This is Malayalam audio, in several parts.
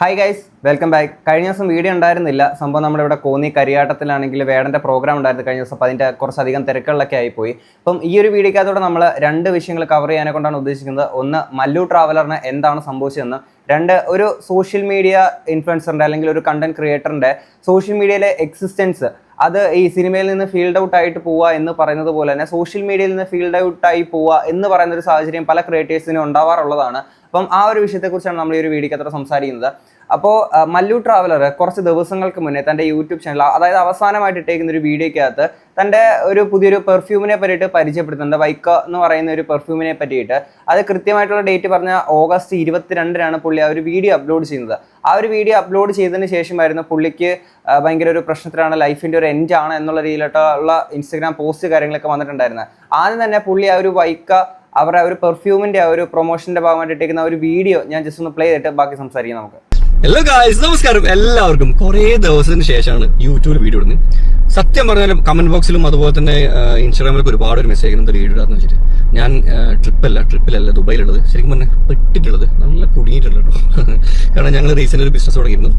ഹായ് ഗൈസ് വെൽക്കം ബാക്ക് കഴിഞ്ഞ ദിവസം വീഡിയോ ഉണ്ടായിരുന്നില്ല. സംഭവം നമ്മുടെ ഇവിടെ കോന്നി കരിയാട്ടത്തിലാണെങ്കിൽ വേടന്റെ പ്രോഗ്രാം ഉണ്ടായിരുന്നു. കഴിഞ്ഞ ദിവസം അപ്പോൾ അതിന്റെ കുറച്ചധികം തിരക്കുകളിലൊക്കെ ആയിപ്പോയി. അപ്പം ഈ ഒരു വീഡിയോക്കകത്തോടെ നമ്മൾ രണ്ട് വിഷയങ്ങൾ കവർ ചെയ്യാനെ കൊണ്ടാണ് ഉദ്ദേശിക്കുന്നത്. ഒന്ന് മല്ലു ട്രാവലറിന് എന്താണ് സംഭവിച്ചതെന്ന്. രണ്ട് ഒരു സോഷ്യൽ മീഡിയ ഇൻഫ്ലുവൻസറിന്റെ അല്ലെങ്കിൽ ഒരു കണ്ടന്റ് ക്രിയേറ്ററിന്റെ സോഷ്യൽ മീഡിയയിലെ എക്സിസ്റ്റൻസ് അത് ഈ സിനിമയിൽ നിന്ന് ഫീൽഡ് ഔട്ട് ആയിട്ട് പോവുക എന്ന് പറയുന്നത് പോലെ തന്നെ സോഷ്യൽ മീഡിയയിൽ നിന്ന് ഫീൽഡ് ഔട്ട് ആയി പോവുക എന്ന് പറയുന്ന ഒരു സാഹചര്യം പല ക്രിയേറ്റേഴ്സിനും ഉണ്ടാവാറുള്ളതാണ്. അപ്പം ആ ഒരു വിഷയത്തെക്കുറിച്ചാണ് നമ്മൾ ഈ ഒരു വീഡിയോക്ക് അത്ര സംസാരിക്കുന്നത്. അപ്പോൾ മല്ലു ട്രാവലർ കുറച്ച് ദിവസങ്ങൾക്ക് മുന്നേ തന്റെ യൂട്യൂബ് ചാനൽ അതായത് അവസാനമായിട്ട് ഇട്ടേക്കുന്ന ഒരു വീഡിയോക്കകത്ത് തന്റെ ഒരു പുതിയൊരു പെർഫ്യൂമിനെ പറ്റിയിട്ട് പരിചയപ്പെടുത്തുന്നുണ്ട്. വൈക്ക എന്ന് പറയുന്ന ഒരു പെർഫ്യൂമിനെ പറ്റിയിട്ട്. അത് കൃത്യമായിട്ടുള്ള ഡേറ്റ് പറഞ്ഞ ഓഗസ്റ്റ് ഇരുപത്തിരണ്ടിനാണ് പുള്ളി ആ ഒരു വീഡിയോ അപ്ലോഡ് ചെയ്യുന്നത്. ആ ഒരു വീഡിയോ അപ്ലോഡ് ചെയ്തതിന് ശേഷമായിരുന്നു പുള്ളിക്ക് ഭയങ്കര ഒരു പ്രശ്നത്തിലാണ് ലൈഫിന്റെ ഒരു എൻഡ് ആണ് എന്നുള്ള രീതിയിലുള്ള ഇൻസ്റ്റഗ്രാം പോസ്റ്റ് കാര്യങ്ങളൊക്കെ വന്നിട്ടുണ്ടായിരുന്നത്. ആദ്യം തന്നെ പുള്ളി ആ ഒരു വൈക്ക അവരുടെ ഒരു പെർഫ്യൂമിന്റെ ആ ഒരു പ്രൊമോഷന്റെ ഭാഗമായിട്ട് ഇട്ടേക്കുന്ന ഒരു വീഡിയോ ഞാൻ ജസ്റ്റ് ഒന്ന് പ്ലേ ചെയ്തിട്ട് ബാക്കി സംസാരിക്കാം നമുക്ക്. ഹലോ ഗായ്സ് നമസ്കാരം. എല്ലാവർക്കും കുറേ ദിവസത്തിന് ശേഷമാണ് യൂട്യൂബിൽ വീഡിയോ ഇടുന്നത്. സത്യം പറഞ്ഞാൽ കമന്റ് ബോക്സിലും അതുപോലെ തന്നെ ഇൻസ്റ്റാഗ്രാമിലൊക്കെ ഒരുപാട് ഒരു മെസ്സേജ് ഉണ്ട് വീഡിയോ ഇടാന്ന് വെച്ചിട്ട്. ഞാൻ ട്രിപ്പല്ല ട്രിപ്പിലല്ല ദുബായിലുള്ളത്. ശരിക്കും പറഞ്ഞാൽ പെട്ടിട്ടുള്ളത്. നല്ല കുടുങ്ങിയിട്ടുള്ളത് കേട്ടോ കാരണം ഞങ്ങൾ റീസെന്റ് ഒരു ബിസിനസ് തുടങ്ങിയിരുന്നു.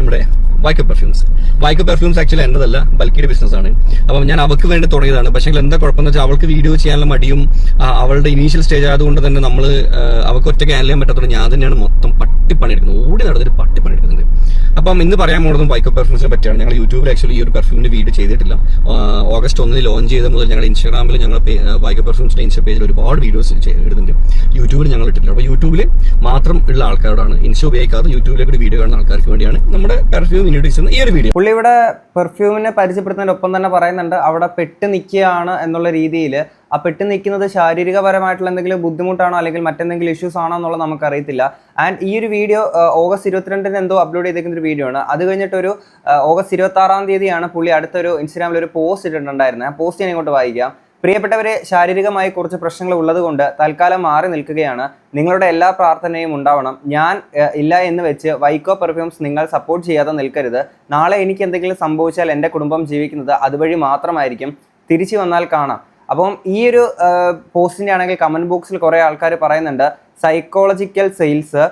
നമ്മുടെ Vaika perfumes Vaika perfumes actually എന്റെതല്ല ബൽക്കിയുടെ ബിസിനസ് ആണ്. അപ്പം ഞാൻ അവൾക്ക് വേണ്ടി തുടങ്ങിയതാണ്. പക്ഷേ എന്താ കുഴപ്പമെന്ന് വെച്ചാൽ അവൾക്ക് വീഡിയോ ചെയ്യാനുള്ള മടിയും അവളുടെ ഇനീഷ്യൽ സ്റ്റേജ് ആയതുകൊണ്ട് തന്നെ നമ്മൾ അവൾക്ക് ഒറ്റയ്ക്ക് ഹാൻഡിൽ ചെയ്യാൻ പറ്റാത്തതുകൊണ്ട് ഞാൻ തന്നെയാണ് മൊത്തം പട്ടിപ്പണിയെടുക്കുന്നത്. ഓടി നടന്നിട്ട് പട്ടിപ്പണിയെടുക്കുന്നത്. അപ്പം ഇന്ന് പറയാൻ പോകുന്നതും വൈക്കോ പെർഫ്യൂംസിനെ പറ്റിയാണ്. ഞങ്ങൾ യൂട്യൂബിൽ ആക്ച്വലി ഈ ഒരു പെർഫ്യൂമിന്റെ വീഡിയോ ചെയ്തിട്ടില്ല. ഓഗസ്റ്റ് ഒന്നിന് ലോഞ്ച് ചെയ്ത മുതൽ ഞങ്ങൾ ഇൻസ്റ്റാഗ്രാമിൽ ഞങ്ങൾ വൈക്കോ പെർഫ്യൂംസിന്റെ ഇൻസ്റ്റ പേജിൽ ഒരുപാട് വീഡിയോസ് ഇടുന്നുണ്ട്. യൂട്യൂബിൽ ഞങ്ങൾ ഇട്ടിട്ടുണ്ട് അപ്പോൾ യൂട്യൂബിൽ മാത്രം ഉള്ള ആൾക്കാരോടാണ് ഇൻസ്റ്റ ഉപയോഗിക്കാതെ യൂട്യൂബിലേക്ക് ഒരു വീഡിയോ കാണുന്ന ആൾക്കാർക്ക് വേണ്ടിയാണ് നമ്മുടെ പെർഫ്യൂം ഇൻട്രൊഡ്യൂസ് ഈ ഒരു വീഡിയോ പുള്ളി ഇവിടെ പെർഫ്യൂമിനെ പരിചയപ്പെടുത്തുന്നതിനൊപ്പം തന്നെ പറയുന്നുണ്ട് അവിടെ പെട്ട് നിൽക്കുകയാണ് എന്നുള്ള രീതിയിൽ ആ പെട്ട് നിൽക്കുന്നത് ശാരീരികപരമായിട്ടുള്ള എന്തെങ്കിലും ബുദ്ധിമുട്ടാണോ അല്ലെങ്കിൽ മറ്റെന്തെങ്കിലും ഇഷ്യൂസ് ആണോ എന്നുള്ളത് നമുക്കറിയത്തില്ല. ആൻഡ് ഈ ഒരു വീഡിയോ ഓഗസ്റ്റ് ഇരുപത്തിരണ്ടിന് എന്തോ അപ്ലോഡ് ചെയ്തേക്കുന്ന ഒരു വീഡിയോ ആണ്. അത് കഴിഞ്ഞിട്ടൊരു ഓഗസ്റ്റ് ഇരുപത്തി ആറാം തീയതിയാണ് പുള്ളി അടുത്തൊരു ഇൻസ്റ്റാഗ്രാമിൽ ഒരു പോസ്റ്റ് ഇട്ടിട്ടുണ്ടായിരുന്നത് ആ പോസ്റ്റ് ഞാൻ ഇങ്ങോട്ട് വായിക്കാം. പ്രിയപ്പെട്ടവരെ ശാരീരികമായി കുറച്ച് പ്രശ്നങ്ങൾ ഉള്ളതുകൊണ്ട് തൽക്കാലം മാറി നിൽക്കുകയാണ്. നിങ്ങളുടെ എല്ലാ പ്രാർത്ഥനയും ഉണ്ടാവണം. ഞാൻ ഇല്ല എന്ന് വെച്ച് വൈക്കോ പെർഫ്യൂംസ് നിങ്ങൾ സപ്പോർട്ട് ചെയ്യാതെ നിൽക്കരുത്. നാളെ എനിക്ക് എന്തെങ്കിലും സംഭവിച്ചാൽ എന്റെ കുടുംബം ജീവിക്കുന്നത് അതുവഴി മാത്രമായിരിക്കും. തിരിച്ചു വന്നാൽ കാണാം. അപ്പം ഈ ഒരു പോസ്റ്റിന്റെ ആണെങ്കിൽ കമന്റ് ബോക്സിൽ കുറേ ആൾക്കാർ പറയുന്നുണ്ട് സൈക്കോളജിക്കൽ സെയിൽസ്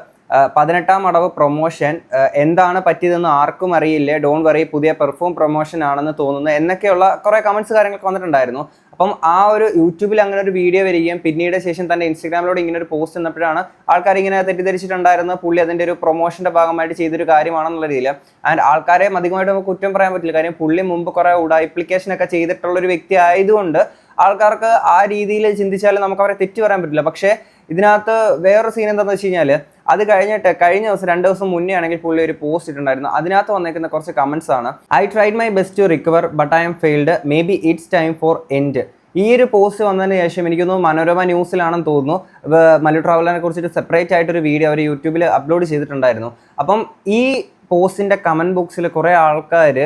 പതിനെട്ടാം അടവ് പ്രൊമോഷൻ എന്താണ് പറ്റിയതെന്ന് ആർക്കും അറിയില്ലേ? ഡോൺ വറി പുതിയ പെർഫോം പ്രൊമോഷൻ ആണെന്ന് തോന്നുന്നു എന്നൊക്കെയുള്ള കുറേ കമൻസ് കാര്യങ്ങളൊക്കെ വന്നിട്ടുണ്ടായിരുന്നു. അപ്പം ആ ഒരു യൂട്യൂബിൽ അങ്ങനെ ഒരു വീഡിയോ വരികയും പിന്നീട് ശേഷം തന്നെ ഇൻസ്റ്റാഗ്രാമിലൂടെ ഇങ്ങനെ ഒരു പോസ്റ്റ് വന്നപ്പോഴാണ് ആൾക്കാർ ഇങ്ങനെ തെറ്റിദ്ധരിച്ചിട്ടുണ്ടായിരുന്ന. പുള്ളി അതിന്റെ ഒരു പ്രൊമോഷന്റെ ഭാഗമായിട്ട് ചെയ്തൊരു കാര്യമാണെന്നുള്ള രീതിയിൽ. ആൻഡ് ആൾക്കാരെ അധികമായിട്ട് നമുക്ക് കുറ്റം പറയാൻ പറ്റില്ല. കാര്യം പുള്ളി മുമ്പ് കുറേ ഉടായിപ്ലിക്കേഷൻ ഒക്കെ ചെയ്തിട്ടുള്ള ഒരു വ്യക്തി ആയതുകൊണ്ട് ആൾക്കാർക്ക് ആ രീതിയിൽ ചിന്തിച്ചാൽ നമുക്ക് അവരെ തെറ്റ് പറയാൻ പറ്റില്ല. പക്ഷേ ഇതിനകത്ത് വേറൊരു സീൻ എന്താണെന്ന് വെച്ച് കഴിഞ്ഞാൽ അത് കഴിഞ്ഞിട്ട് കഴിഞ്ഞ ദിവസം രണ്ട് ദിവസം മുന്നേ ആണെങ്കിൽ പുള്ളി ഒരു പോസ്റ്റ് ഇട്ടുണ്ടായിരുന്നു അതിനകത്ത് വന്നേക്കുന്ന കുറച്ച് കമന്റ്സ് ആണ്. I tried my best to recover but I am failed maybe it's time for end ഈ ഒരു പോസ്റ്റ് വന്നതിന് ശേഷം എനിക്ക് തോന്നുന്നു മനോരമ ന്യൂസിലാണെന്ന് തോന്നുന്നു. മലു ട്രാവലറിനെ കുറിച്ചിട്ട് സെപ്പറേറ്റ് ആയിട്ടൊരു വീഡിയോ അവർ യൂട്യൂബിൽ അപ്ലോഡ് ചെയ്തിട്ടുണ്ടായിരുന്നു. അപ്പം ഈ പോസ്റ്റിന്റെ കമന്റ് ബോക്സിൽ കുറേ ആൾക്കാർ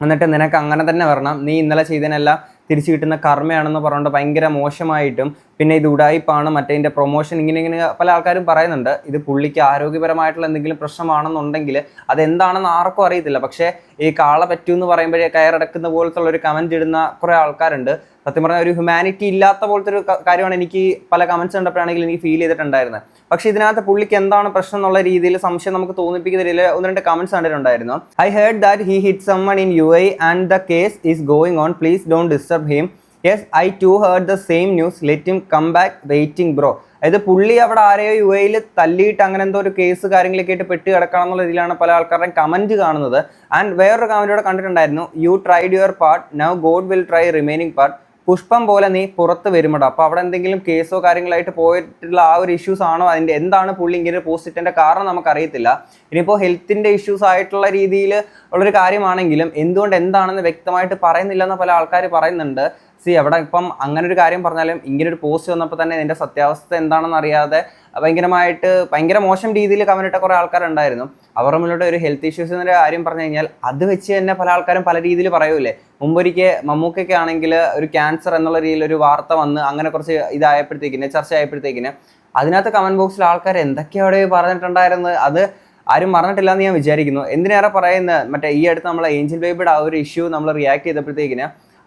എന്നിട്ട് നിനക്ക് അങ്ങനെ തന്നെ വരണം. നീ ഇന്നലെ ചെയ്തതിനെല്ലാം തിരിച്ചു കിട്ടുന്ന കർമ്മയാണെന്ന് പറഞ്ഞുകൊണ്ട് ഭയങ്കര മോശമായിട്ടും പിന്നെ ഇത് ഉടായിപ്പാണ് മറ്റേ ഇതിന്റെ പ്രൊമോഷൻ ഇങ്ങനെ ഇങ്ങനെ പല ആൾക്കാരും പറയുന്നുണ്ട്. ഇത് പുള്ളിക്ക് ആരോഗ്യപരമായിട്ടുള്ള എന്തെങ്കിലും പ്രശ്നമാണെന്നുണ്ടെങ്കിൽ അതെന്താണെന്ന് ആർക്കും അറിയത്തില്ല. പക്ഷേ ഈ കാള പറ്റൂ എന്ന് പറയുമ്പോഴേ കയറടക്കുന്ന പോലത്തുള്ള ഒരു കമന്റ് ഇടുന്ന കുറേ ആൾക്കാരുണ്ട്. സത്യം പറഞ്ഞാൽ ഒരു ഹ്യൂമാനിറ്റി ഇല്ലാത്ത പോലത്തെ ഒരു കാര്യമാണ് എനിക്ക് പല കമൻസ് കണ്ടപ്പോഴാണെങ്കിൽ എനിക്ക് ഫീൽ ചെയ്തിട്ടുണ്ടായിരുന്നത്. പക്ഷേ ഇതിനകത്ത് പുള്ളിക്ക് എന്താണ് പ്രശ്നം എന്നുള്ള രീതിയിൽ സംശയം നമുക്ക് തോന്നിപ്പിക്കുന്ന രീതിയിൽ ഒന്ന് രണ്ട് കമൻസ് കണ്ടിട്ടുണ്ടായിരുന്നു. I heard that he hit someone in you I and the case is going on please don't disturb him yes I too heard the same news let him come back waiting bro അതായത് പുള്ളി അവിടെ ആരെയോ യു എയിൽ തല്ലിയിട്ട് അങ്ങനെ എന്തോ ഒരു കേസ് കാര്യങ്ങളൊക്കെ ആയിട്ട് പെട്ട് കിടക്കണം എന്നുള്ള രീതിയിലാണ് പല ആൾക്കാരുടെയും കമന്റ് കാണുന്നത്. ആൻഡ് വേറൊരു കമന്റ് ഇവിടെ കണ്ടിട്ടുണ്ടായിരുന്നു. You tried your part now God will try remaining part പുഷ്പം പോലെ നീ പുറത്ത് വരുമടോ. അപ്പോൾ അവിടെ എന്തെങ്കിലും കേസോ കാര്യങ്ങളായിട്ട് പോയിട്ടുള്ള ആ ഒരു ഇഷ്യൂസ് ആണോ? അതിന്റെ എന്താണ് പുള്ളി ഇങ്ങനെ പോസ്റ്റ് ഇട്ടതിന്റെ കാരണം നമുക്കറിയത്തില്ല. ഇനിയിപ്പോൾ ഹെൽത്തിന്റെ ഇഷ്യൂസ് ആയിട്ടുള്ള രീതിയിൽ ഉള്ളൊരു കാര്യമാണെങ്കിലും എന്തുകൊണ്ട് എന്താണെന്ന് വ്യക്തമായിട്ട് പറയുന്നില്ലെന്ന് പല ആൾക്കാർ പറയുന്നുണ്ട്. സി അവിടെ ഇപ്പം അങ്ങനെ ഒരു കാര്യം പറഞ്ഞാലും ഇങ്ങനെ ഒരു പോസ്റ്റ് വന്നപ്പോൾ തന്നെ ഇതിന്റെ സത്യാവസ്ഥ എന്താണെന്ന് അറിയാതെ ഭയങ്കരമായിട്ട് ഭയങ്കര മോശം രീതിയിൽ കമന്റിട്ട കുറേ ആൾക്കാരുണ്ടായിരുന്നു. അവരുടെ മുന്നോട്ട് ഒരു ഹെൽത്ത് ഇഷ്യൂസിന്റെ കാര്യം പറഞ്ഞു കഴിഞ്ഞാൽ അത് വെച്ച് തന്നെ പല ആൾക്കാരും പല രീതിയിൽ പറയൂലേ മുമ്പൊരിക്കൽ മമ്മൂക്കൊക്കെ ആണെങ്കിൽ ഒരു ക്യാൻസർ എന്നുള്ള രീതിയിൽ ഒരു വാർത്ത വന്ന് അങ്ങനെ കുറച്ച് ഇതായപ്പോഴത്തേക്കിന് ചർച്ച ആയപ്പോഴത്തേക്കിന് അതിനകത്ത് കമന്റ് ബോക്സിൽ ആൾക്കാർ എന്തൊക്കെയാണ് പറഞ്ഞിട്ടുണ്ടായിരുന്നത് അത് ആരും മറന്നിട്ടില്ല എന്ന് ഞാൻ വിചാരിക്കുന്നു. എന്തിനേറെ പറയുന്നത് മറ്റേ ഈ അടുത്ത് നമ്മൾ ഏഞ്ചൽ ബേബിയുടെ ആ ഒരു ഇഷ്യൂ നമ്മൾ റിയാക്ട് ചെയ്തപ്പോഴത്തേക്കിന്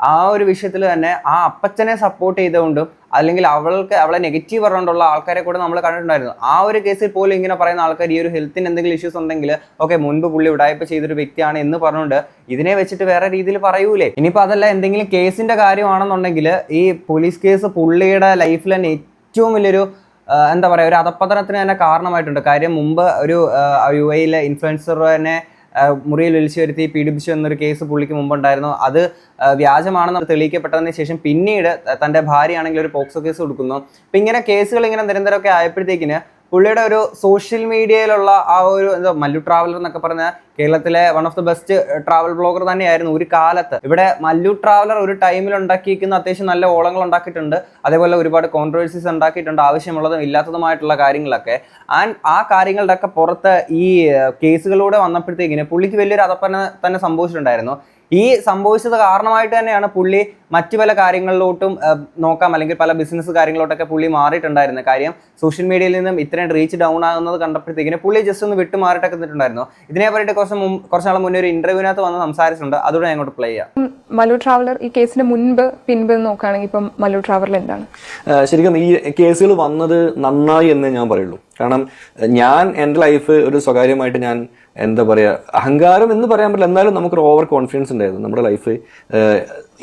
ആ ഒരു വിഷയത്തിൽ തന്നെ ആ അപ്പച്ചനെ സപ്പോർട്ട് ചെയ്തുകൊണ്ടും അല്ലെങ്കിൽ അവൾക്ക് അവളെ നെഗറ്റീവ് പറഞ്ഞുകൊണ്ടുള്ള ആൾക്കാരെ കൂടെ നമ്മൾ കണ്ടിട്ടുണ്ടായിരുന്നു. ആ ഒരു കേസിൽ പോലും ഇങ്ങനെ പറയുന്ന ആൾക്കാർ ഈ ഒരു ഹെൽത്തിന് എന്തെങ്കിലും ഇഷ്യൂസ് ഉണ്ടെങ്കിൽ ഓക്കെ മുൻപ് പുള്ളി ഉടായ്പ ചെയ്തൊരു വ്യക്തിയാണ് എന്ന് പറഞ്ഞുകൊണ്ട് ഇതിനെ വെച്ചിട്ട് വേറെ രീതിയിൽ പറയൂലേ. ഇനിയിപ്പോൾ അതല്ല എന്തെങ്കിലും കേസിന്റെ കാര്യമാണെന്നുണ്ടെങ്കിൽ ഈ പോലീസ് കേസ് പുള്ളിയുടെ ലൈഫിൽ തന്നെ ഏറ്റവും വലിയൊരു എന്താ പറയുക ഒരു അധപ്പതനത്തിന് തന്നെ കാരണമായിട്ടുണ്ട്. കാര്യം മുമ്പ് ഒരു യു എയിലെ ഇൻഫ്ലുവൻസർ തന്നെ മുറിയിൽ വിളിച്ചു വരുത്തി പീഡിപ്പിച്ചു എന്നൊരു കേസ് പുള്ളിക്ക് മുമ്പുണ്ടായിരുന്നു. അത് വ്യാജമാണെന്ന് തെളിയിക്കപ്പെട്ടതിന് ശേഷം പിന്നീട് തന്റെ ഭാര്യയാണെങ്കിൽ ഒരു പോക്സോ കേസ് കൊടുക്കുന്നു. അപ്പം ഇങ്ങനെ കേസുകൾ ഇങ്ങനെ നിരന്തരമൊക്കെ ആയപ്പോഴത്തേക്കിന് പുള്ളിയുടെ ഒരു സോഷ്യൽ മീഡിയയിലുള്ള ആ ഒരു എന്താ മല്ലു ട്രാവലർ എന്നൊക്കെ പറഞ്ഞ കേരളത്തിലെ one of the best travel blogger തന്നെയായിരുന്നു ഒരു കാലത്ത്. ഇവിടെ മല്ലു ട്രാവലർ ഒരു ടൈമിൽ ഉണ്ടാക്കിയിരിക്കുന്ന അത്യാവശ്യം നല്ല ഓളങ്ങൾ ഉണ്ടാക്കിയിട്ടുണ്ട്. അതേപോലെ ഒരുപാട് കോൺട്രവേഴ്സീസ് ഉണ്ടാക്കിയിട്ടുണ്ട്. ആവശ്യമുള്ളതും ഇല്ലാത്തതുമായിട്ടുള്ള കാര്യങ്ങളൊക്കെ. ആൻഡ് ആ കാര്യങ്ങളുടെയൊക്കെ പുറത്ത് ഈ കേസുകളിലൂടെ വന്നപ്പോഴത്തേക്കിന് പുള്ളിക്ക് വലിയൊരു അതപ്പന തന്നെ സംഭവിച്ചിട്ടുണ്ടായിരുന്നു. ഈ സംഭവിച്ചത് കാരണമായിട്ട് തന്നെയാണ് പുള്ളി മറ്റു പല കാര്യങ്ങളിലോട്ടും നോക്കാം അല്ലെങ്കിൽ പല ബിസിനസ് കാര്യങ്ങളിലോട്ടൊക്കെ പുള്ളി മാറിയിട്ടുണ്ടായിരുന്നു കാര്യം സോഷ്യൽ മീഡിയയിൽ നിന്നും ഇത്രയും റീച്ച് ഡൗൺ ആകുന്നത് കണ്ടപ്പോഴത്തേക്കിന് പുള്ളി ജസ്റ്റ് ഒന്ന് വിട്ടു മാറിയിട്ടൊക്കെ നിന്നിട്ടുണ്ടായിരുന്നു. ഇതിനെ പറ്റിയിട്ട് കുറച്ച് കുറച്ച് നാൾ മുന്നേ ഒരു ഇന്റർവ്യൂവിനകത്ത് വന്ന് സംസാരിച്ചിട്ടുണ്ട്. അതുകൂടെ ഞാൻ ഇങ്ങോട്ട് പ്ലേ ചെയ്യാം. മല്ലു ട്രാവലർ ഈ കേസിന് മുൻപ് പിൻപ് നോക്കുകയാണെങ്കിൽ ഇപ്പം മലു ട്രാവലർ എന്താണ്? ശരിക്കും ഈ കേസുകൾ വന്നത് നന്നായി എന്ന് ഞാൻ പറയുള്ളൂ. കാരണം ഞാൻ എന്റെ ലൈഫ് ഒരു സ്വകാര്യമായിട്ട് ഞാൻ എന്താ പറയുക അഹങ്കാരം എന്ന് പറയാൻ പറ്റില്ല. എന്നാലും നമുക്കൊരു ഓവർ കോൺഫിഡൻസ് ഉണ്ടായിരുന്നു. നമ്മുടെ ലൈഫ്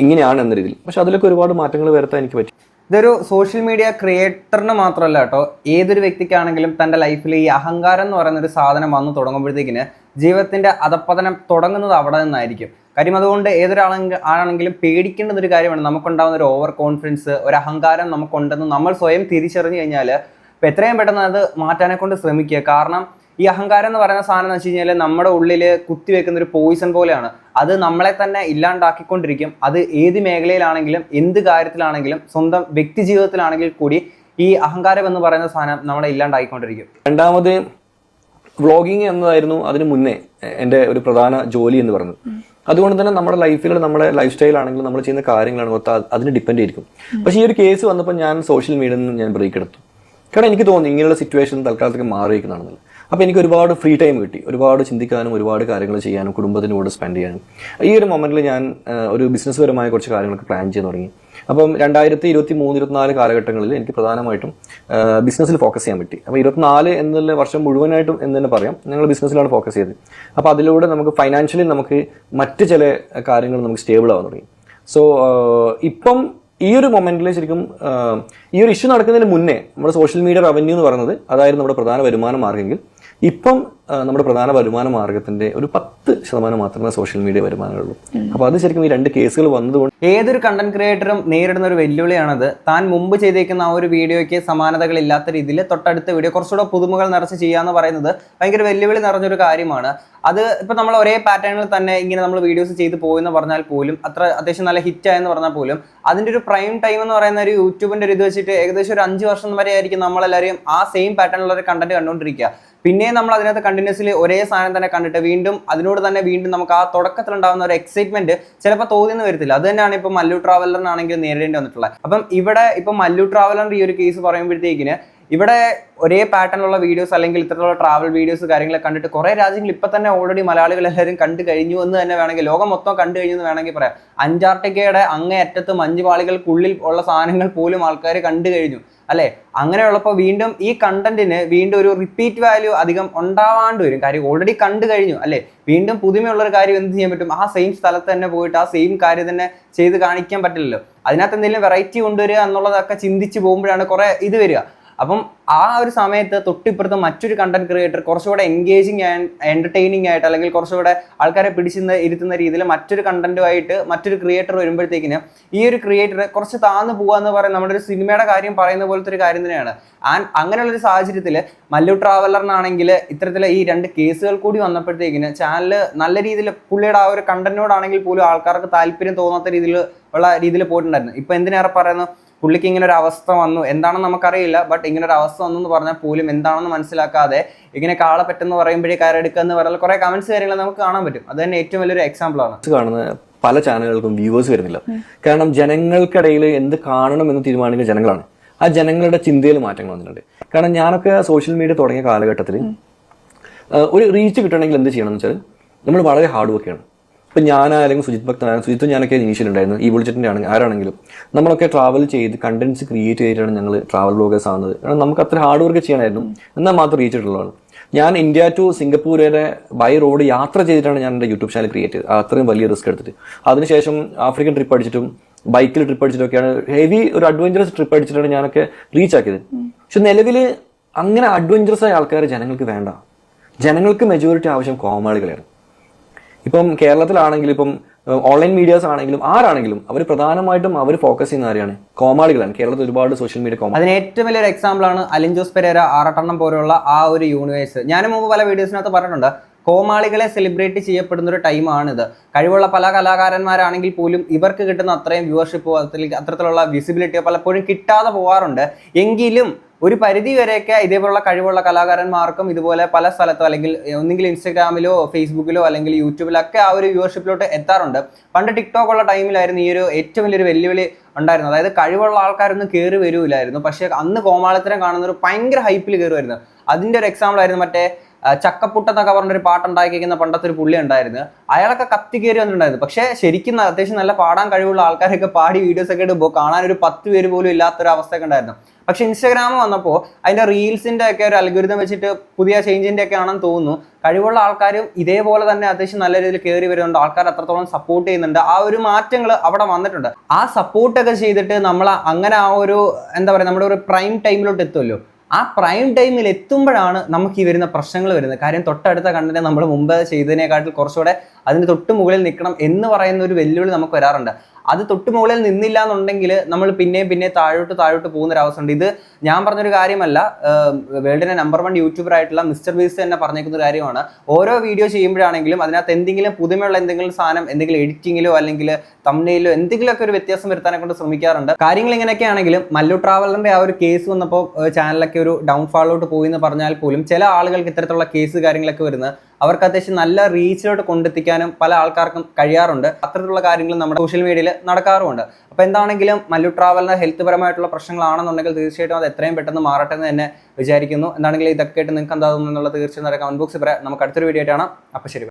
ഇങ്ങനെയാണ് എന്ന രീതിയിൽ. പക്ഷെ അതിലൊക്കെ ഒരുപാട് മാറ്റങ്ങൾ വരുത്താൻ എനിക്ക് പറ്റി. ഇതൊരു സോഷ്യൽ മീഡിയ ക്രിയേറ്ററിന് മാത്രമല്ല കേട്ടോ. ഏതൊരു വ്യക്തിക്കാണെങ്കിലും തന്റെ ലൈഫിൽ ഈ അഹങ്കാരം എന്ന് പറയുന്ന ഒരു സാധനം വന്നു തുടങ്ങുമ്പോഴത്തേക്കിന് ജീവിതത്തിന്റെ അധപ്പതനം തുടങ്ങുന്നത് അവിടെ നിന്നായിരിക്കും. കാര്യം അതുകൊണ്ട് ഏതൊരാളെങ്കിൽ ആണെങ്കിലും പേടിക്കേണ്ടുന്ന ഒരു കാര്യമാണ്. നമുക്കുണ്ടാകുന്ന ഒരു ഓവർ കോൺഫിഡൻസ് ഒരു അഹങ്കാരം നമുക്കുണ്ടെന്ന് നമ്മൾ സ്വയം തിരിച്ചറിഞ്ഞു കഴിഞ്ഞാൽ ഇപ്പം എത്രയും പെട്ടെന്ന് അത് മാറ്റാനെ കൊണ്ട് ശ്രമിക്കുക. കാരണം ഈ അഹങ്കാരം എന്ന് പറയുന്ന സാധനം എന്ന് വെച്ച് കഴിഞ്ഞാൽ നമ്മുടെ ഉള്ളിൽ കുത്തിവെക്കുന്ന ഒരു പോയിസൺ പോലെയാണ്. അത് നമ്മളെ തന്നെ ഇല്ലാണ്ടാക്കിക്കൊണ്ടിരിക്കും. അത് ഏത് മേഖലയിലാണെങ്കിലും എന്ത് കാര്യത്തിലാണെങ്കിലും സ്വന്തം വ്യക്തി ജീവിതത്തിലാണെങ്കിൽ കൂടി ഈ അഹങ്കാരം എന്ന് പറയുന്ന സാധനം നമ്മളെ ഇല്ലാണ്ടാക്കിക്കൊണ്ടിരിക്കും രണ്ടാമത് വ്ളോഗിങ് എന്നതായിരുന്നു അതിന് മുന്നേ എന്റെ ഒരു പ്രധാന ജോലി എന്ന് പറയുന്നത് അതുകൊണ്ട് തന്നെ നമ്മുടെ ലൈഫിൽ നമ്മുടെ ലൈഫ് സ്റ്റൈൽ ആണെങ്കിലും നമ്മൾ ചെയ്യുന്ന കാര്യങ്ങളാണ് മൊത്തം അത് അതിന് ഡിപ്പെൻഡ് ആയിരിക്കും. പക്ഷേ ഈ ഒരു കേസ് വന്നപ്പോൾ ഞാൻ സോഷ്യൽ മീഡിയയിൽ നിന്ന് ഞാൻ ബ്രേക്ക് എടുത്തു. കാരണം എനിക്ക് തോന്നി ഇങ്ങനെയുള്ള സിറ്റുവേഷൻ തൽക്കാലത്തേക്ക് മാറിയിരിക്കുന്നതാണെന്നില്ല അപ്പോൾ എനിക്ക് ഒരുപാട് ഫ്രീ ടൈം കിട്ടി. ഒരുപാട് ചിന്തിക്കാനും ഒരുപാട് കാര്യങ്ങൾ ചെയ്യാനും കുടുംബത്തിന്റെ കൂടെ സ്പെൻഡ് ചെയ്യാനും. ഈ ഒരു മൊമെന്റിൽ ഞാൻ ഒരു ബിസിനസ് പരമായ കുറച്ച് കാര്യങ്ങളൊക്കെ പ്ലാൻ ചെയ്യാൻ തുടങ്ങി. അപ്പം രണ്ടായിരത്തി ഇരുപത്തി മൂന്ന് ഇരുപത്തിനാല് കാലഘട്ടങ്ങളിൽ എനിക്ക് പ്രധാനമായിട്ടും ബിസിനസ്സിൽ ഫോക്കസ് ചെയ്യാൻ പറ്റി. അപ്പോൾ ഇരുപത്തിനാല് എന്നുള്ള വർഷം മുഴുവനായിട്ടും എന്ന് തന്നെ പറയാം ഞങ്ങൾ ബിസിനസ്സിലാണ് ഫോക്കസ് ചെയ്തത്. അപ്പോൾ അതിലൂടെ നമുക്ക് ഫൈനാൻഷ്യലി നമുക്ക് മറ്റ് ചില കാര്യങ്ങൾ നമുക്ക് സ്റ്റേബിൾ ആവാൻ തുടങ്ങി. സോ ഇപ്പം ഈ ഒരു മൊമെന്റിൽ ശരിക്കും ഈ ഒരു ഇഷ്യൂ നടക്കുന്നതിന് മുന്നേ നമ്മുടെ സോഷ്യൽ മീഡിയ റവന്യൂ എന്ന് പറയുന്നത് അതായിരുന്നു നമ്മുടെ പ്രധാന വരുമാന മാർഗമെങ്കിൽ ഇപ്പം നമ്മുടെ പ്രധാന വരുമാന മാർഗത്തിന്റെ ഒരു പത്ത് ശതമാനം മാത്രമേ സോഷ്യൽ മീഡിയ വരുമാനമുള്ളൂ. അപ്പോൾ അത് ശരിക്കും ഈ രണ്ട് കേസുകൾ വന്നതുകൊണ്ട് ഏതൊരു കണ്ടന്റ് ക്രിയേറ്ററും നേരിടുന്ന ഒരു വെല്ലുവിളിയാണത്. താൻ മുമ്പ് ചെയ്തേക്കുന്ന ആ ഒരു വീഡിയോയ്ക്ക് സമാനതകൾ ഇല്ലാത്ത രീതിയിൽ തൊട്ടടുത്ത വീഡിയോ കുറച്ചുകൂടെ പുതുമകൾ നിറച്ച് ചെയ്യാന്ന് പറയുന്നത് ഭയങ്കര വെല്ലുവിളി നിറഞ്ഞൊരു കാര്യമാണ്. അത് ഇപ്പൊ നമ്മൾ ഒരേ പാറ്റേണിൽ തന്നെ ഇങ്ങനെ നമ്മൾ വീഡിയോസ് ചെയ്ത് പോയെന്ന് പറഞ്ഞാൽ പോലും അത്ര അത്യാവശ്യം നല്ല ഹിറ്റ് ആയെന്ന് പറഞ്ഞാൽ പോലും അതിന്റെ ഒരു പ്രൈം ടൈം എന്ന് പറയുന്ന ഒരു യൂട്യൂബിന്റെ ഒരു ഇത് വെച്ചിട്ട് ഏകദേശം ഒരു അഞ്ച് വർഷം വരെ ആയിരിക്കും നമ്മളെല്ലാവരും ആ സെയിം പാറ്റേണിലുള്ള ഒരു കണ്ടന്റ് കണ്ടുകൊണ്ടിരിക്കുക. പിന്നെയും നമ്മൾ അതിനകത്ത് കണ്ടിന്യൂസ്ലി ഒരേ സാധനം തന്നെ കണ്ടിട്ട് വീണ്ടും അതിനോട് തന്നെ വീണ്ടും നമുക്ക് ആ തുടക്കത്തിൽ ഉണ്ടാകുന്ന ഒരു എക്സൈറ്റ്മെന്റ് ചിലപ്പോൾ തോന്നിയെന്ന് വരത്തില്ല. അത് തന്നെയാണ് ഇപ്പൊ മല്ലു ട്രാവലറിനാണെങ്കിൽ നേരിടേണ്ടി വന്നിട്ടുള്ളത്. അപ്പം ഇവിടെ ഇപ്പൊ മല്ലു ട്രാവലറിന്റെ ഈ ഒരു കേസ് പറയുമ്പോഴത്തേക്കിന് ഇവിടെ ഒരേ പാറ്റേണിലുള്ള വീഡിയോസ് അല്ലെങ്കിൽ ഇത്തരത്തിലുള്ള ട്രാവൽ വീഡിയോസ് കാര്യങ്ങളൊക്കെ കണ്ടിട്ട് കുറേ രാജ്യങ്ങൾ ഇപ്പൊ തന്നെ ഓൾറെഡി മലയാളികൾ എല്ലാവരും കണ്ടു കഴിഞ്ഞു എന്ന് തന്നെ വേണമെങ്കിൽ ലോകം മൊത്തം കണ്ടു കഴിഞ്ഞു എന്ന് വേണമെങ്കിൽ പറയാം. അന്റാർട്ടിക്കയുടെ അങ്ങേയറ്റത്ത് മഞ്ഞുപാളികൾക്കുള്ളിൽ ഉള്ള സാധനങ്ങൾ പോലും ആൾക്കാർ കണ്ടു കഴിഞ്ഞു അല്ലെ? അങ്ങനെയുള്ളപ്പോൾ വീണ്ടും ഈ കണ്ടന്റിന് വീണ്ടും ഒരു റിപ്പീറ്റ് വാല്യൂ അധികം ഉണ്ടാവാണ്ട് വരും. കാര്യം ഓൾറെഡി കണ്ടു കഴിഞ്ഞു അല്ലെ? വീണ്ടും പുതുമയുള്ള ഒരു കാര്യം എന്ത് ചെയ്യാൻ പറ്റും? ആ സെയിം സ്ഥലത്ത് തന്നെ പോയിട്ട് ആ സെയിം കാര്യം തന്നെ ചെയ്ത് കാണിക്കാൻ പറ്റില്ലല്ലോ. അതിനകത്ത് എന്തെങ്കിലും വെറൈറ്റി കൊണ്ടുവരിക എന്നുള്ളതൊക്കെ ചിന്തിച്ച് പോകുമ്പോഴാണ് കുറേ ഇത് വരിക. അപ്പം ആ ഒരു സമയത്ത് തൊട്ടിപ്പുറത്ത് മറ്റൊരു കണ്ടന്റ് ക്രിയേറ്റർ കുറച്ചുകൂടെ എൻഗേജിങ് ആൻഡ് എന്റർടൈനിങ് ആയിട്ട് അല്ലെങ്കിൽ കുറച്ചുകൂടെ ആൾക്കാരെ പിടിച്ചിരുന്ന ഇരുത്തുന്ന രീതിയിൽ മറ്റൊരു കണ്ടന്റുമായിട്ട് മറ്റൊരു ക്രിയേറ്റർ വരുമ്പോഴത്തേക്കിന് ഈ ഒരു ക്രിയേറ്റർ കുറച്ച് താന്നു പോകുക എന്ന് പറയുന്നത് നമ്മുടെ ഒരു സിനിമയുടെ കാര്യം പറയുന്ന പോലത്തെ ഒരു കാര്യം തന്നെയാണ്. ആൻഡ് അങ്ങനെയുള്ള ഒരു സാഹചര്യത്തിൽ മല്ലു ട്രാവലറിനാണെങ്കിൽ ഇത്തരത്തിൽ ഈ രണ്ട് കേസുകൾ കൂടി വന്നപ്പോഴത്തേക്കിന് ചാനൽ നല്ല രീതിയിൽ പുള്ളിയുടെ ആ ഒരു കണ്ടന്റിനോടാണെങ്കിൽ പോലും ആൾക്കാർക്ക് താല്പര്യം തോന്നാത്ത രീതിയിൽ ഉള്ള രീതിയിൽ പോയിട്ടുണ്ടായിരുന്നു. ഇപ്പൊ എന്തിനേറെ പറയുന്നു? പുള്ളിക്ക് ഇങ്ങനെ ഒരു അവസ്ഥ വന്നു. എന്താണെന്ന് നമുക്കറിയില്ല ബട്ട് ഇങ്ങനെ ഒരു അവസ്ഥ വന്നു എന്ന് പറഞ്ഞാൽ പോലും എന്താണെന്ന് മനസ്സിലാക്കാതെ ഇങ്ങനെ കാള പെട്ടെന്ന് പറയുമ്പോഴേ കയറെടുക്കുക എന്ന് പറഞ്ഞാൽ കുറെ കമന്റ്സ് കാര്യങ്ങൾ നമുക്ക് കാണാൻ പറ്റും. അത് തന്നെ ഏറ്റവും വലിയൊരു എക്സാമ്പിൾ ആണ്. കാണുന്ന പല ചാനലുകൾക്കും വ്യൂവേഴ്സ് വരുന്നില്ല. കാരണം ജനങ്ങൾക്കിടയിൽ എന്ത് കാണണം എന്ന് തീരുമാനിക്കുന്ന ജനങ്ങളാണ്. ആ ജനങ്ങളുടെ ചിന്തയിൽ മാറ്റങ്ങൾ വന്നിട്ടുണ്ട്. കാരണം ഞാനൊക്കെ സോഷ്യൽ മീഡിയ തുടങ്ങിയ കാലഘട്ടത്തിൽ ഒരു റീച്ച് കിട്ടണമെങ്കിൽ എന്ത് ചെയ്യണം എന്ന് വെച്ചാൽ നമ്മൾ വളരെ ഹാർഡ് വർക്ക് ചെയ്യണം. ഇപ്പം ഞാനായാലും സുജിത് ഭക്തനായാലും സുജിത്ത് ഞാനൊക്കെ ഇനീഷ്യൽ ഉണ്ടായിരുന്നു. ഈ വിളിച്ചിട്ടിന്റെ ആണെങ്കിൽ ആരാണെങ്കിലും. നമ്മളൊക്കെ ട്രാവൽ ചെയ്ത് കണ്ടന്റ്സ് ക്രിയേറ്റ് ചെയ്തിട്ടാണ് ഞങ്ങൾ ട്രാവൽ ബ്ലോഗേഴ്സ് ആവുന്നത്. കാരണം നമുക്ക് അത്ര ഹാർഡ് വർക്ക് ചെയ്യണമായിരുന്നു. എന്നാൽ മാത്രം റീച്ച് ഇട്ടുള്ളതാണ് ഞാൻ ഇന്ത്യ ടു സിംഗപ്പൂർ വരെ ബൈ റോഡ് യാത്ര ചെയ്തിട്ടാണ് ഞാൻ എന്റെ യൂട്യൂബ് ചാനൽ ക്രിയേറ്റ് ചെയ്തത്. അത്രയും വലിയ റിസ്ക് എടുത്തിട്ട്. അതിനുശേഷം ആഫ്രിക്കൻ ട്രിപ്പ് അടിച്ചിട്ടും ബൈക്കിൽ ട്രിപ്പ് അടിച്ചിട്ടൊക്കെയാണ് ഹെവി ഒരു അഡ്വഞ്ചറസ് ട്രിപ്പ് അടിച്ചിട്ടാണ് ഞാനൊക്കെ റീച്ച് ആക്കിയത്. പക്ഷെ നിലവിൽ അങ്ങനെ അഡ്വഞ്ചറസ് ആയ ആൾക്കാർ ജനങ്ങൾക്ക് വേണ്ട. ജനങ്ങൾക്ക് മെജോറിറ്റി ആവശ്യം കോമാളികളാണ് ഇപ്പം കേരളത്തിലാണെങ്കിലും ഇപ്പം ഓൺലൈൻ മീഡിയാസ് ആണെങ്കിലും ആരാണെങ്കിലും അവർ പ്രധാനമായിട്ടും അവർ ഫോക്കസ് ചെയ്യുന്ന ആരെയാണ്? കോമാളികളാണ്. കേരളത്തിൽ ഒരുപാട് സോഷ്യൽ മീഡിയ കോമാളി അതിന് ഏറ്റവും വലിയൊരു എക്സാമ്പിൾ ആണ് അലിൻ ജോസ് പെരേര ആറട്ടെണ്ണം പോലുള്ള ആ ഒരു യൂണിവേഴ്സ് ഞാൻ മുമ്പ് പല വീഡിയോസിനകത്ത് പറഞ്ഞിട്ടുണ്ട് കോമാളികളെ സെലിബ്രേറ്റ് ചെയ്യപ്പെടുന്ന ഒരു ടൈമാണിത് കഴിവുള്ള പല കലാകാരന്മാരാണെങ്കിൽ പോലും ഇവർക്ക് കിട്ടുന്ന അത്രയും വ്യൂവർഷിപ്പോ അത്തരത്തിലുള്ള വിസിബിലിറ്റിയോ പലപ്പോഴും കിട്ടാതെ പോവാറുണ്ട്. എങ്കിലും ഒരു പരിധി വരെയൊക്കെ ഇതേപോലുള്ള കഴിവുള്ള കലാകാരന്മാർക്കും ഇതുപോലെ പല സ്ഥലത്തോ അല്ലെങ്കിൽ ഒന്നെങ്കിൽ ഇൻസ്റ്റാഗ്രാമിലോ ഫേസ്ബുക്കിലോ അല്ലെങ്കിൽ യൂട്യൂബിലൊക്കെ ആ ഒരു വ്യൂവർഷിപ്പിലോട്ട് എത്താറുണ്ട്. പണ്ട് ടിക്ടോക്ക് ഉള്ള ടൈമിലായിരുന്നു ഈ ഒരു ഏറ്റവും വലിയൊരു വെല്ലുവിളി ഉണ്ടായിരുന്നു അതായത് കഴിവുള്ള ആൾക്കാരൊന്നും കയറി വരൂലായിരുന്നു പക്ഷേ അന്ന് കോമാളിത്തരം കാണുന്ന ഒരു ഭയങ്കര ഹൈപ്പിൽ കയറുമായിരുന്നു അതിന്റെ ഒരു എക്സാമ്പിൾ ആയിരുന്നു മറ്റേ ആ, ചക്കപ്പുട്ടെന്നൊക്കെ പറഞ്ഞൊരു പാട്ടുണ്ടാക്കിയിരിക്കുന്ന പണ്ടത്തെ ഒരു പുള്ളി ഉണ്ടായിരുന്നു അയാളൊക്കെ കത്തി കയറി വന്നിട്ടുണ്ടായിരുന്നു. പക്ഷേ ശരിക്കും അത്യാവശ്യം നല്ല പാടാൻ കഴിവുള്ള ആൾക്കാരൊക്കെ പാടി വീഡിയോസ് ഒക്കെ ഇടുമ്പോൾ കാണാൻ ഒരു പത്ത് പേര് പോലും ഇല്ലാത്തൊരു അവസ്ഥയൊക്കെ ഉണ്ടായിരുന്നു. പക്ഷെ ഇൻസ്റ്റാഗ്രാം വന്നപ്പോൾ അതിന്റെ റീൽസിന്റെ ഒക്കെ ഒരു അൽഗുരിതം വെച്ചിട്ട് പുതിയ ചേഞ്ചിന്റെ ഒക്കെ ആണെന്ന് തോന്നുന്നു. കഴിവുള്ള ആൾക്കാരും ഇതേപോലെ തന്നെ അത്യാവശ്യം നല്ല രീതിയിൽ കയറി വരുന്നുണ്ട്. ആൾക്കാർ അത്രത്തോളം സപ്പോർട്ട് ചെയ്യുന്നുണ്ട്. ആ ഒരു മാറ്റങ്ങൾ അവിടെ വന്നിട്ടുണ്ട്. ആ സപ്പോർട്ടൊക്കെ ചെയ്തിട്ട് നമ്മൾ അങ്ങനെ ആ ഒരു എന്താ പറയുക നമ്മുടെ ഒരു പ്രൈം ടൈമിലോട്ട് എത്തുമല്ലോ ആ പ്രൈം ടൈമിൽ എത്തുമ്പോഴാണ് നമുക്ക് ഈ വരുന്ന പ്രശ്നങ്ങൾ വരുന്നത്. കാര്യം തൊട്ടടുത്ത കണ്ടന്റ് നമ്മൾ മുമ്പ് ചെയ്തതിനേക്കാട്ടിൽ കുറച്ചുകൂടെ അതിന് തൊട്ട് മുകളിൽ നിൽക്കണം എന്ന് പറയുന്ന ഒരു വെല്ലുവിളി നമുക്ക് വരാറുണ്ട്. അത് തൊട്ട് മുകളിൽ നിന്നില്ല എന്നുണ്ടെങ്കിൽ നമ്മൾ പിന്നെയും പിന്നെ താഴോട്ട് താഴോട്ട് പോകുന്ന ഒരു അവസ്ഥ ഇത് ഞാൻ പറഞ്ഞൊരു കാര്യമല്ല. വേൾഡിലെ നമ്പർ വൺ യൂട്യൂബർ ആയിട്ടുള്ള മിസ്റ്റർ ബീസ് തന്നെ പറഞ്ഞേക്കുന്ന ഒരു കാര്യമാണ്. ഓരോ വീഡിയോ ചെയ്യുമ്പോഴാണെങ്കിലും അതിനകത്ത് എന്തെങ്കിലും പുതുമയുള്ള എന്തെങ്കിലും സാധനം എന്തെങ്കിലും എഡിറ്റിങ്ങിലോ അല്ലെങ്കിൽ തമ്മിലോ എന്തെങ്കിലുമൊക്കെ ഒരു വ്യത്യാസം വരുത്താനെ കൊണ്ട് ശ്രമിക്കാറുണ്ട്. കാര്യങ്ങൾ ഇങ്ങനെയൊക്കെ ആണെങ്കിലും മല്ലു ട്രാവലറിന്റെ ആ ഒരു കേസ് വന്നപ്പോൾ ചാനലൊക്കെ ഒരു ഡൗൺഫാളിലോട്ട് പോയി എന്ന് പറഞ്ഞാൽ പോലും ചില ആളുകൾക്ക് ഇത്തരത്തിലുള്ള കേസ് കാര്യങ്ങളൊക്കെ വരുന്നത് അവർക്ക് അത്യാവശ്യം നല്ല റീച്ചിലോട്ട് കൊണ്ടെത്തിക്കാനും പല ആൾക്കാർക്കും കഴിയാറുണ്ട്. അത്തരത്തിലുള്ള കാര്യങ്ങൾ നമ്മുടെ സോഷ്യൽ മീഡിയയിൽ നടക്കാറുമുണ്ട്. അപ്പോൾ എന്താണെങ്കിലും മല്ലു ട്രാവലിന് ഹെൽത്ത് പരമായിട്ടുള്ള പ്രശ്നങ്ങളാണെന്നുണ്ടെങ്കിൽ തീർച്ചയായിട്ടും അത് എത്രയും പെട്ടെന്ന് മാറട്ടെ എന്ന് തന്നെ വിചാരിക്കുന്നു. എന്താണെങ്കിലും ഇതൊക്കെ ആയിട്ട് നിങ്ങൾക്ക് എന്താകുന്നു എന്നുള്ള തീർച്ചയായും കമന്റ് ബോക്സിൽ പറയാം. നമുക്ക് അടുത്തൊരു വീഡിയോ ആയിട്ടാണ് അപ്പോൾ ശരി.